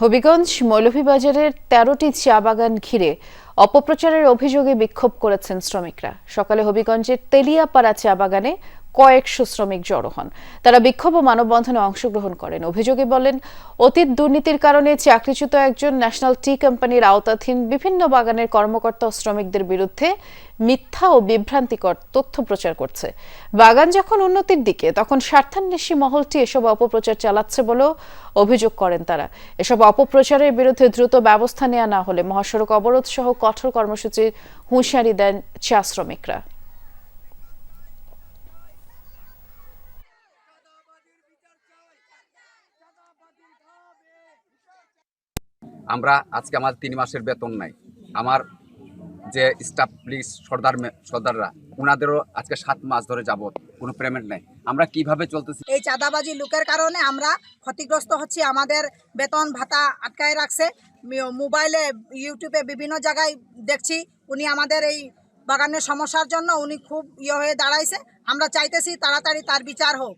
হবিগঞ্জ মৌলভীবাজারের তেরোটি চা বাগান ঘিরে অপপ্রচারের অভিযোগে বিক্ষোভ করেছেন শ্রমিকরা। সকালে হবিগঞ্জের তেলিয়াপাড়া চা বাগানে কয়েকশো শ্রমিক জড়ো হন। তারা বিক্ষোভ ও মানববন্ধনে অংশগ্রহণ করেন। অভিযোগে বলেন, অতীত দুর্নীতির কারণে চাকরিচ্যুত একজন ন্যাশনাল টি কোম্পানির আওতাধীন বিভিন্ন বাগানের কর্মকর্তা ও শ্রমিকদের বিরুদ্ধে মিথ্যা ও বিভ্রান্তিকর তথ্য প্রচার করছে। বাগান যখন উন্নতির দিকে, তখন স্বার্থান্বেষী মহলটি এসব অপপ্রচার চালাচ্ছে বলেও অভিযোগ করেন তারা। এসব অপপ্রচারের বিরুদ্ধে দ্রুত ব্যবস্থা নেওয়া না হলে মহাসড়ক অবরোধ সহ কঠোর কর্মসূচির হুঁশিয়ারি দেন চা শ্রমিকরা। আমরা আজকে আমার তিন মাসের বেতন নাই। আমার যে স্টাফ পুলিশ সর্দার সর্দাররা ওনাদেরও আজকে সাত মাস ধরে যাবত কোনো পেমেন্ট নাই। আমরা কীভাবে চলতেছি? এই চাঁদাবাজি লুকের কারণে আমরা ক্ষতিগ্রস্ত হচ্ছি, আমাদের বেতন ভাতা আটকায় রাখছে। মোবাইলে, ইউটিউবে বিভিন্ন জায়গায় দেখছি, উনি আমাদের এই বাগানের সমস্যার জন্য উনি খুব ইয়ে হয়ে দাঁড়াইছে। আমরা চাইতেছি তাড়াতাড়ি তার বিচার হোক।